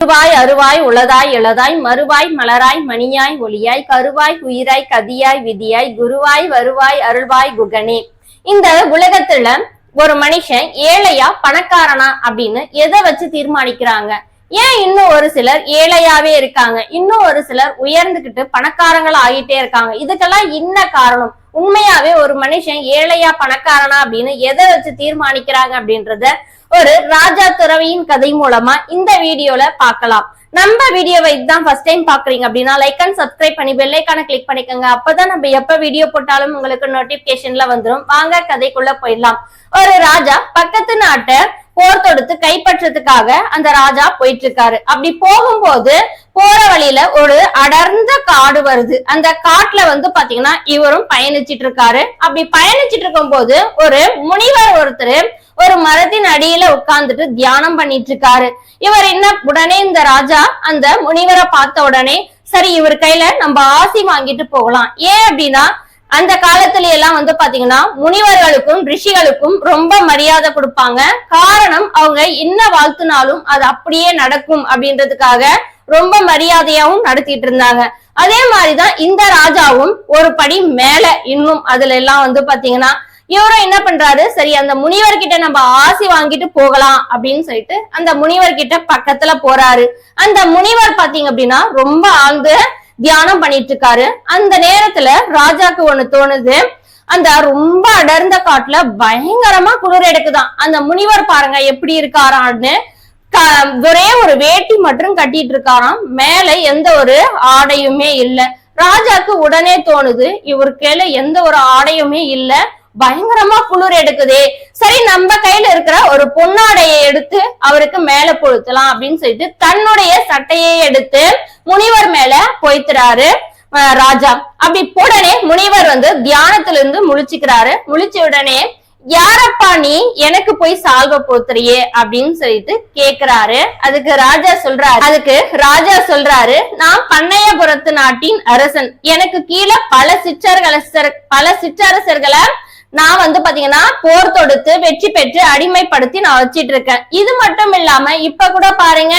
உருவாய் அருவாய் உளதாய் இளதாய் மறுவாய் மலராய் மணியாய் ஒளியாய் கருவாய் உயிராய் கதியாய் விதியாய் குருவாய் வருவாய் அருள்வாய் குகனே. இந்த உலகத்துல ஒரு மனுஷன் ஏழையா பணக்காரனா அப்படின்னு எதை வச்சு தீர்மானிக்கிறாங்க? ஏன் இன்னும் ஒரு சிலர் ஏழையாவே இருக்காங்க? இன்னும் ஒரு சிலர் உயர்ந்துகிட்டு பணக்காரங்களா ஆகிட்டே இருக்காங்க. இதுக்கெல்லாம் என்ன காரணம்? உண்மையாவே ஒரு மனுஷன் ஏழையா பணக்காரனா அப்படின்னு எதை வச்சு தீர்மானிக்கிறாங்க அப்படின்றத ஒரு ராஜா துறவியின் கதை மூலமா இந்த வீடியோல பார்க்கலாம். நம்ம வீடியோவை இதுதான் ஃபர்ஸ்ட் டைம் பாக்குறீங்க அப்படின்னா லைக் அண்ட் சப்ஸ்கிரைப் பண்ணி பெல்லைக்கான கிளிக் பண்ணிக்கோங்க. அப்பதான் நம்ம எப்ப வீடியோ போட்டாலும் உங்களுக்கு நோட்டிபிகேஷன்ல வந்துடும் வாங்க கதைக்குள்ள போயிடலாம். ஒரு ராஜா பக்கத்து நாட்டை போர் தொடுத்து கைப்பற்றதுக்காக அந்த ராஜா போயிட்டு இருக்காரு அப்படி போகும்போது போற வழியில ஒரு அடர்ந்த காடு வருது. அந்த காட்டுல வந்து பாத்தீங்கன்னா இவரும் பயணிச்சிட்டு இருக்காரு அப்படி பயணிச்சிட்டு இருக்கும் போது ஒரு முனிவர் ஒருத்தர் ஒரு மரத்தின் அடியில உட்கார்ந்துட்டு தியானம் பண்ணிட்டு இருக்காரு இவர் என்ன உடனே இந்த ராஜா அந்த முனிவரை பார்த்த உடனே சரி இவர் கையில நம்ம ஆசி வாங்கிட்டு போகலாம். ஏன் அப்படின்னா அந்த காலத்துல எல்லாம் வந்து பாத்தீங்கன்னா முனிவர்களுக்கும் ரிஷிகளுக்கும் ரொம்ப மரியாதை கொடுப்பாங்க. காரணம் அவங்க என்ன வாழ்த்துனாலும் அது அப்படியே நடக்கும் அப்படின்றதுக்காக ரொம்ப மரியாதையாவும் நடத்திட்டு இருந்தாங்க. அதே மாதிரிதான் இந்த ராஜாவும் ஒரு படி மேல இன்னும் அதுல எல்லாம் வந்து பாத்தீங்கன்னா இவரும் என்ன பண்றாரு? சரி அந்த முனிவர் கிட்ட நம்ம ஆசி வாங்கிட்டு போகலாம் அப்படின்னு சொல்லிட்டு அந்த முனிவர் கிட்ட பக்கத்துல போறாரு. அந்த முனிவர் பாத்தீங்க அப்படின்னா ரொம்ப ஆழ்ந்து தியானம் பண்ணிட்டு இருக்காரு. அந்த நேரத்துல ராஜாக்கு ஒண்ணு தோணுது. அந்த ரொம்ப அடர்ந்த காட்டுல பயங்கரமா குளிர் எடுக்குதான். அந்த முனிவர் பாருங்க எப்படி இருக்காரான்னு க- ஒரே ஒரு வேட்டி மட்டும் கட்டிட்டு இருக்காராம். மேல எந்த ஒரு ஆடையுமே இல்ல. ராஜாக்கு உடனே தோணுது இவர் கையில எந்த ஒரு ஆடையுமே இல்லை. பயங்கரமா குளிர் எடுக்குதே. சரி நம்ம கையில இருக்கிற ஒரு பொன்னாடையை எடுத்து அவருக்கு மேல பொழுத்தலாம் அப்படின்னு சொல்லிட்டு தன்னுடைய சட்டையை எடுத்து முனிவர் மேல பொய்த்துறாரு ராஜா. அப்படி உடனே முனிவர் வந்து தியானத்துல இருந்து முழிச்சுக்கிறாரு. முழிச்ச உடனே யாரப்பா நீ? எனக்கு போய் சால்வ போத்துறியே அப்படின்னு சொல்லிட்டு கேக்குறாரு. அதுக்கு ராஜா சொல்றாரு அதுக்கு ராஜா சொல்றாரு நான் பண்ணையபுரத்து நாட்டின் அரசன். எனக்கு கீழே பல சிற்றரசர் பல சிற்றரசர்களை நான் வந்து பாத்தீங்கன்னா போர் தொடுத்து வெற்றி பெற்று அடிமைப்படுத்தி நான் வச்சிட்டு இருக்கேன். இது மட்டும் இல்லாம இப்ப கூட பாருங்க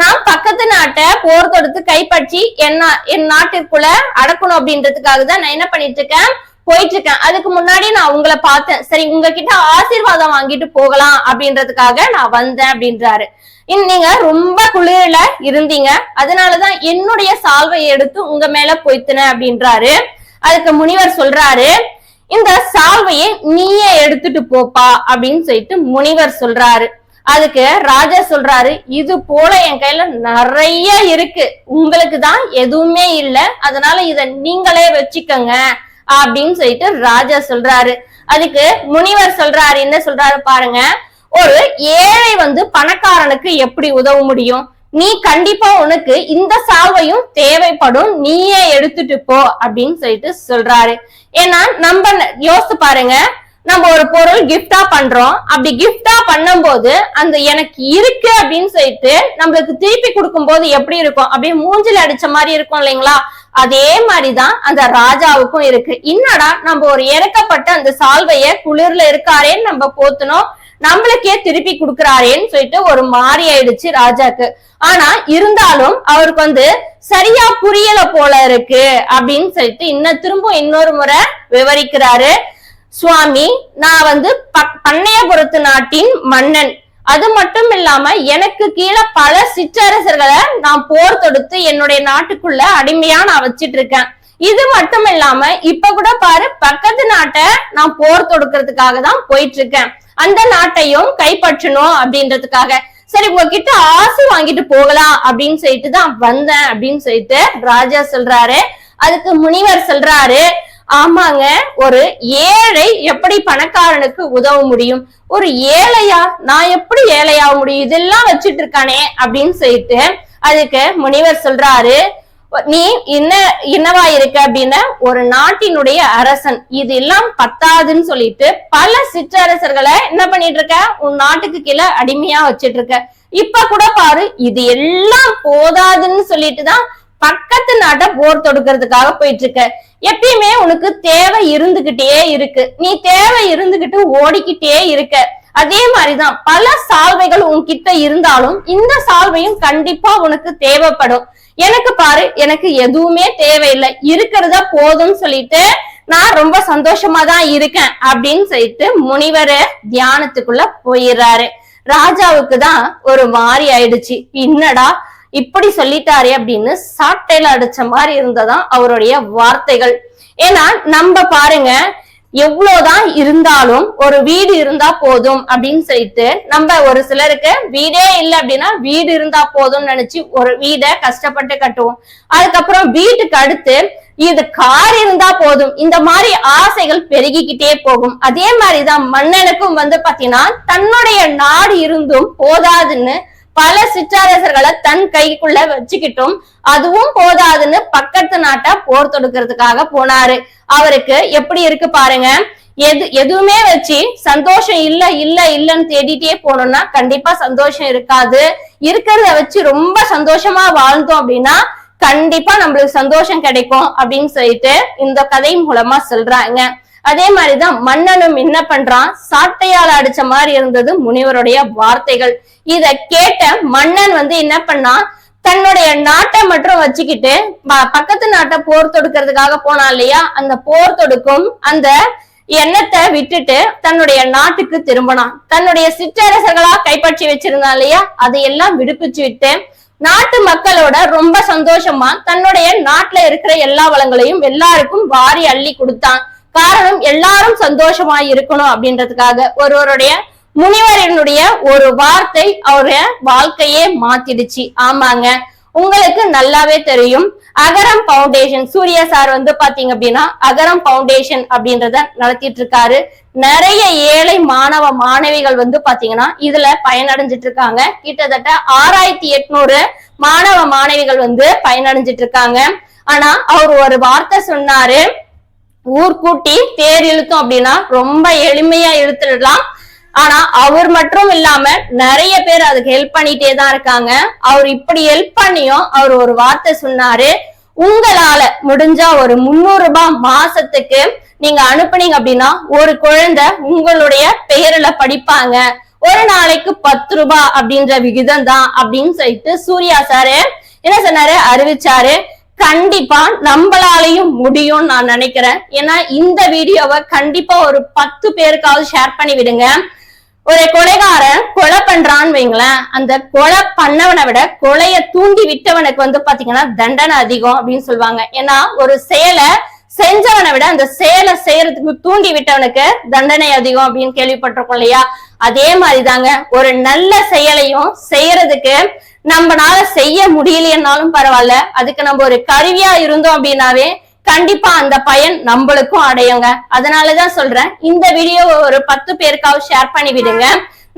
நான் பக்கத்து நாட்டை போர் தொடுத்து கைப்பற்றி என்ன என் நாட்டிற்குள்ள அடக்கணும் அப்படின்றதுக்காக தான் நான் என்ன பண்ணிட்டு இருக்கேன் போயிட்டு இருக்கேன். அதுக்கு முன்னாடி நான் உங்களை பார்த்தேன். சரி உங்ககிட்ட ஆசீர்வாதம் வாங்கிட்டு போகலாம் அப்படின்றதுக்காக நான் வந்தேன் அப்படின்றாரு. இன் நீங்க ரொம்ப குளிர்ல இருந்தீங்க. அதனாலதான் என்னுடைய சால்வை எடுத்து உங்க மேல போய்த்துனேன் அப்படின்றாரு. அதுக்கு முனிவர் சொல்றாரு இந்த சால்வையை நீயே எடுத்துட்டு போப்பா அப்படின்னு சொல்லிட்டு முனிவர் சொல்றாரு. அதுக்கு ராஜா சொல்றாரு இது போல என் கையில நிறைய இருக்கு. உங்களுக்கு தான் எதுவுமே இல்ல. அதனால இத நீங்களே வச்சுக்கோங்க அப்படின்னு சொல்லிட்டு ராஜா சொல்றாரு. அதுக்கு முனிவர் சொல்றாரு என்ன சொல்றாரு பாருங்க. ஒரு ஏழை வந்து பணக்காரனுக்கு எப்படி உதவ முடியும்? நீ கண்டிப்பா உனக்கு இந்த சால்வையும் தேவைப்படும் நீயே எடுத்துட்டு போ அப்படின்னு சொல்லிட்டு சொல்றாரு. ஏன்னா நம்ம யோசித்து யோசிச்சு பாருங்க நம்ம ஒரு பொருள் கிஃப்டா பண்றோம். அப்படி கிஃப்டா பண்ணும்போது அந்த எனக்கு இருக்கு அப்படின்னு சொல்லிட்டு நம்மளுக்கு திருப்பி கொடுக்கும்போது எப்படி இருக்கும்? அப்படியே மூஞ்சில அடிச்ச மாதிரி இருக்கும் இல்லைங்களா? அதே மாதிரிதான் அந்த ராஜாவுக்கும் இருக்கு. என்னடா நம்ம ஒரு இறக்கப்பட்ட அந்த சால்வைய குளிர்ல இருக்காரேன்னு நம்ம போத்தணும். நம்மளுக்கே திருப்பி கொடுக்குறாரேன்னு சொல்லிட்டு ஒரு மாறி ஆயிடுச்சு ராஜாக்கு. ஆனா இருந்தாலும் அவருக்கு வந்து சரியா புரியல போல இருக்கு அப்படின்னு சொல்லிட்டு இன்னும் திரும்ப இன்னொரு முறை விவரிக்கிறாரு. சுவாமி நான் வந்து பண்ணையபுரத்து நாட்டின் மன்னன். அது மட்டும் இல்லாம எனக்கு கீழே பல சிற்றரசர்களை நான் போர் தொடுத்து என்னுடைய நாட்டுக்குள்ள அடிமையா நான் வச்சிட்டு இருக்கேன் இது மட்டும் இல்லாம இப்ப கூட பாரு பக்கத்து நாட்டை நான் போர் தொடுக்கிறதுக்காக தான் போயிட்டு இருக்கேன் அந்த நாட்டையும் கைப்பற்றணும் அப்படின்றதுக்காக. சரி உங்ககிட்ட ஆசை வாங்கிட்டு போகலாம் அப்படின்னு சொல்லிட்டு தான் வந்தேன் அப்படின்னு சொல்லிட்டு ராஜா சொல்றாரு. அதுக்கு முனிவர் சொல்றாரு ஆமாங்க ஒரு ஏழை எப்படி பணக்காரனுக்கு உதவ முடியும்? ஒரு ஏழையா? நான் எப்படி ஏழையாக முடியும்? இதெல்லாம் வச்சுட்டு இருக்கானே அப்படின்னு சொல்லிட்டு அதுக்கு முனிவர் சொல்றாரு. நீ என்ன என்னவா இருக்க அப்படின்னா ஒரு நாட்டினுடைய அரசன். இது எல்லாம் பத்தாதுன்னு சொல்லிட்டு பல சிற்றரசர்களை என்ன பண்ணிட்டு இருக்க உன் நாட்டுக்கு கீழே அடிமையா வச்சிட்டு இருக்க இப்ப கூட பாரு இது எல்லாம் போதாதுன்னு சொல்லிட்டு தான் பக்கத்து நாட்டை போர் தொடுக்கிறதுக்காக போயிட்டு இருக்க எப்பயுமே உனக்கு தேவை இருந்துகிட்டே இருக்கு. நீ தேவை இருந்துகிட்டு ஓடிக்கிட்டே இருக்க. அதே மாதிரிதான் பல சால்வைகள் உன்கிட்ட இருந்தாலும் இந்த சால்வையும் கண்டிப்பா உனக்கு தேவைப்படும். எனக்கு பாரு எனக்கு எதுவுமே தேவையில்லை. இருக்கிறத போதும்னு சொல்லிட்டு நான் ரொம்ப சந்தோஷமா தான் இருக்கேன் அப்படின்னு சொல்லிட்டு முனிவர் தியானத்துக்குள்ள போயிடுறாரு. ராஜாவுக்கு தான் ஒரு மாதிரி ஆயிடுச்சு. என்னடா இப்படி சொல்லிட்டாரே அப்படின்னு சாட்டையில அடிச்ச மாதிரி இருந்ததான் அவருடைய வார்த்தைகள். ஏன்னா நம்ம பாருங்க எவ்வளவுதான் இருந்தாலும் ஒரு வீடு இருந்தா போதும் அப்படின்னு சொல்லிட்டு நம்ம ஒரு சிலருக்கு வீடே இல்லை அப்படின்னா வீடு இருந்தா போதும்னு நினைச்சு ஒரு வீடை கஷ்டப்பட்டு கட்டுவோம். அதுக்கப்புறம் வீட்டுக்கு அடுத்து இது கார் இருந்தா போதும். இந்த மாதிரி ஆசைகள் பெருகிக்கிட்டே போகும். அதே மாதிரிதான் மன்னனுக்கும் வந்து பாத்தீங்கன்னா தன்னுடைய நாடு இருந்தும் போதாதுன்னு பல சிற்றரசர்களை தன் கைக்குள்ள வச்சுக்கிட்டும் அதுவும் போதாதுன்னு பக்கத்து நாட்டை போர் தொடுக்கிறதுக்காக போனாரு. அவருக்கு எப்படி இருக்கு பாருங்க. எது எதுவுமே வச்சு சந்தோஷம் இல்ல இல்ல இல்லன்னு தேடிட்டே போனோம்னா கண்டிப்பா சந்தோஷம் இருக்காது. இருக்கிறத வச்சு ரொம்ப சந்தோஷமா வாழ்ந்தோம் அப்படின்னா கண்டிப்பா நம்மளுக்கு சந்தோஷம் கிடைக்கும் அப்படின்னு சொல்லிட்டு இந்த கதை மூலமா சொல்றாங்க. அதே மாதிரிதான் மன்னனும் என்ன பண்றான்? சாட்டையால் அடிச்ச மாதிரி இருந்தது முனிவருடைய வார்த்தைகள். இத கேட்ட மன்னன் வந்து என்ன பண்ணான் தன்னுடைய நாட்டை மட்டும் வச்சுக்கிட்டு பக்கத்து நாட்டை போர் தொடுக்கிறதுக்காக போனா இல்லையா? அந்த போர் தொடுக்கும் அந்த எண்ணத்தை விட்டுட்டு தன்னுடைய நாட்டுக்கு திரும்பினான். தன்னுடைய சிற்றரசர்களா கைப்பற்றி வச்சிருந்தான் இல்லையா? அதையெல்லாம் விடுப்பிச்சு விட்டு நாட்டு மக்களோட ரொம்ப சந்தோஷமா தன்னுடைய நாட்டுல இருக்கிற எல்லா வளங்களையும் எல்லாருக்கும் வாரி அள்ளி கொடுத்தான். காரணம் எல்லாரும் சந்தோஷமா இருக்கணும் அப்படின்றதுக்காக ஒருவருடைய முனிவரினுடைய ஒரு வார்த்தை அவருடைய வாழ்க்கையே மாத்திடுச்சு. ஆமாங்க. உங்களுக்கு நல்லாவே தெரியும். அகரம் பவுண்டேஷன் சூர்யா சார் வந்து பாத்தீங்க அப்படின்னா அகரம் பவுண்டேஷன் அப்படின்றத நடத்திட்டு இருக்காரு நிறைய ஏழை மாணவ மாணவிகள் வந்து பாத்தீங்கன்னா இதுல பயனடைஞ்சிட்டு இருக்காங்க கிட்டத்தட்ட ஆறாயிரத்தி எட்நூறு மாணவ மாணவிகள் வந்து பயனடைஞ்சிட்டு இருக்காங்க ஆனா அவர் ஒரு வார்த்தை சொன்னாரு. ஊர் கூட்டி தேர் இழுத்தோம் அப்படின்னா ரொம்ப எளிமையா இழுத்துடலாம். ஆனா அவர் மட்டும் இல்லாம நிறைய பேர் அதுக்கு ஹெல்ப் பண்ணிட்டே தான் இருக்காங்க. அவர் இப்படி ஹெல்ப் பண்ணியும் அவர் ஒரு வார்த்தை சொன்னாரு. உங்களால முடிஞ்சா ஒரு முன்னூறு ரூபாய் மாசத்துக்கு நீங்க அனுப்புனீங்க அப்படின்னா ஒரு குழந்தை உங்களுடைய பெயர்ல படிப்பாங்க. ஒரு நாளைக்கு பத்து ரூபாய் அப்படின்ற விகிதம் தான் அப்படின்னு சொல்லிட்டு சூர்யா சாரு என்ன சொன்னாரு? அறிவிச்சாரு. கண்டிப்பா நம்மளாலையும் முடியும்னு நான் நினைக்கிறேன். ஏன்னா இந்த வீடியோவை கண்டிப்பா ஒரு பத்து பேருக்காவது ஷேர் பண்ணி விடுங்க ஒரு கொலைகாரன் கொலை பண்றான்னு வைங்களேன் அந்த கொலை பண்ணவனை விட கொலைய தூண்டி விட்டவனுக்கு வந்து பாத்தீங்கன்னா தண்டனை அதிகம் அப்படின்னு சொல்லுவாங்க. ஏன்னா ஒரு செயலை செஞ்சவனை விட அந்த செயலை செய்யறதுக்கு தூண்டி விட்டவனுக்கு தண்டனை அதிகம் அப்படின்னு கேள்விப்பட்டிருக்கோம் இல்லையா? அதே மாதிரிதாங்க ஒரு நல்ல செயலையும் செய்யறதுக்கு நம்மனால செய்ய முடியலையனாலும் பரவாயில்ல. அதுக்கு நம்ம ஒரு கருவியா இருந்தோம் அப்படின்னாவே கண்டிப்பா அந்த பயன் நம்மளுக்கும் அடையுங்க. அதனாலதான் சொல்றேன். இந்த வீடியோ ஒரு பத்து பேருக்காவது ஷேர் பண்ணி விடுங்க.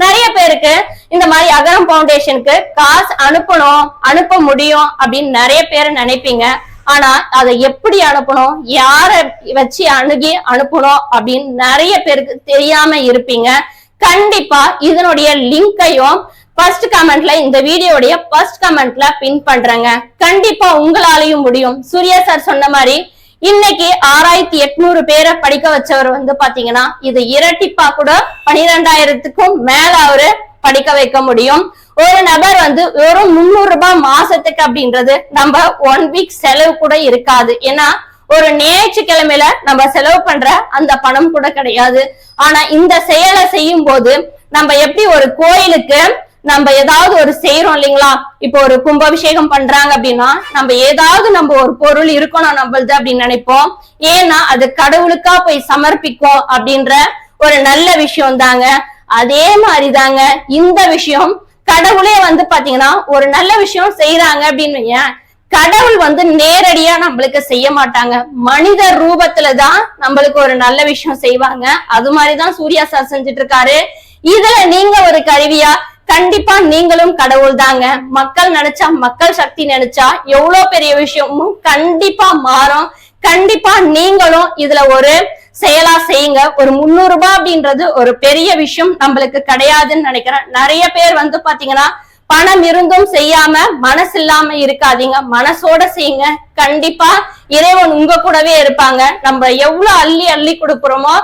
நிறைய பேருக்கு இந்த மாதிரி அகரம் பவுண்டேஷனுக்கு காசு அனுப்பணும் அனுப்ப முடியும் அப்படின்னு நிறைய பேர் நினைப்பீங்க. ஆனா அதை எப்படி அனுப்பணும் யார வச்சு அணுகி அனுப்பணும் அப்படின்னு நிறைய பேருக்கு தெரியாம இருப்பீங்க. கண்டிப்பா இதனுடைய லிங்கையும் ஃபர்ஸ்ட் கமெண்ட்ல இந்த வீடியோடைய ஃபர்ஸ்ட் கமெண்ட்ல பின் பண்றேங்க. கண்டிப்பா உங்களாலையும் முடியும். சூர்யா சார் சொன்ன மாதிரி இன்னைக்கு ஆறாயிரத்தி எட்நூறு பேரை படிக்க வச்சவர் வந்து பாத்தீங்கன்னா இது இரட்டிப்பா கூட பனிரெண்டாயிரத்துக்கும் மேல அவரு படிக்க வைக்க முடியும். ஒரு நபர் வந்து வெறும் முன்னூறு ரூபாய் மாசத்துக்கு அப்படின்றது நம்ம ஒன் வீக் செலவு கூட இருக்காது. ஏன்னா ஒரு ஞாயிற்றுக்கிழமையில நம்ம செலவு பண்ற அந்த பணம் கூட கிடையாது. ஆனா இந்த செயலை செய்யும் போது நம்ம எப்படி ஒரு கோயிலுக்கு நம்ம ஏதாவது ஒரு செய்யறோம் இல்லைங்களா? இப்போ ஒரு கும்பாபிஷேகம் பண்றாங்க அப்படின்னா நம்ம ஏதாவது நம்ம ஒரு பொருள் இருக்கணும் நம்மளது அப்படின்னு நினைப்போம். ஏன்னா அது கடவுளுக்கா போய் சமர்ப்பிக்கும் அப்படின்ற ஒரு நல்ல விஷயம் தாங்க. அதே மாதிரிதாங்க இந்த விஷயம் கடவுளே வந்து பாத்தீங்கன்னா ஒரு நல்ல விஷயம் செய்யறாங்க அப்படின்னு கடவுள் வந்து நேரடியா நம்மளுக்கு செய்ய மாட்டாங்க. மனித ரூபத்துலதான் நம்மளுக்கு ஒரு நல்ல விஷயம் செய்வாங்க. அது மாதிரிதான் சூர்யா சார் செஞ்சுட்டு இருக்காரு. இதுல நீங்க ஒரு கருவியா கண்டிப்பா நீங்களும் கடவுள் தாங்க. மக்கள் நினைச்சா மக்கள் சக்தி நினைச்சா எவ்வளவு பெரிய விஷயமும் கண்டிப்பா மாறும். கண்டிப்பா நீங்களும் இதுல ஒரு செயலா செய்யுங்க. ஒரு முந்நூறு ரூபாய் அப்படின்றது ஒரு பெரிய விஷயம் நம்மளுக்கு கிடையாதுன்னு நினைக்கிறேன். நிறைய பேர் வந்து பாத்தீங்கன்னா பணம் இருந்தும் செய்யாம மனசு இல்லாம இருக்காதீங்க. மனசோட செய்யுங்க. கண்டிப்பா இறைவன் உங்க கூடவே இருப்பாங்க. நம்ம எவ்வளவு அள்ளி அள்ளி கொடுக்குறோமோ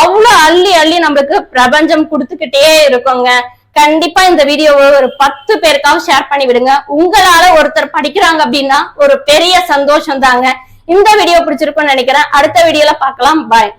அவ்வளவு அள்ளி அள்ளி நம்மளுக்கு பிரபஞ்சம் கொடுத்துக்கிட்டே இருக்கோங்க. கண்டிப்பா இந்த வீடியோவை ஒரு பத்து பேருக்காவது ஷேர் பண்ணி விடுங்க. உங்களால ஒருத்தர் படிக்கிறாங்க அப்படின்னா ஒரு பெரிய சந்தோஷம் தாங்க இந்த வீடியோ பிடிச்சிருக்கும்னு நினைக்கிறேன். அடுத்த வீடியோல பார்க்கலாம். பாய்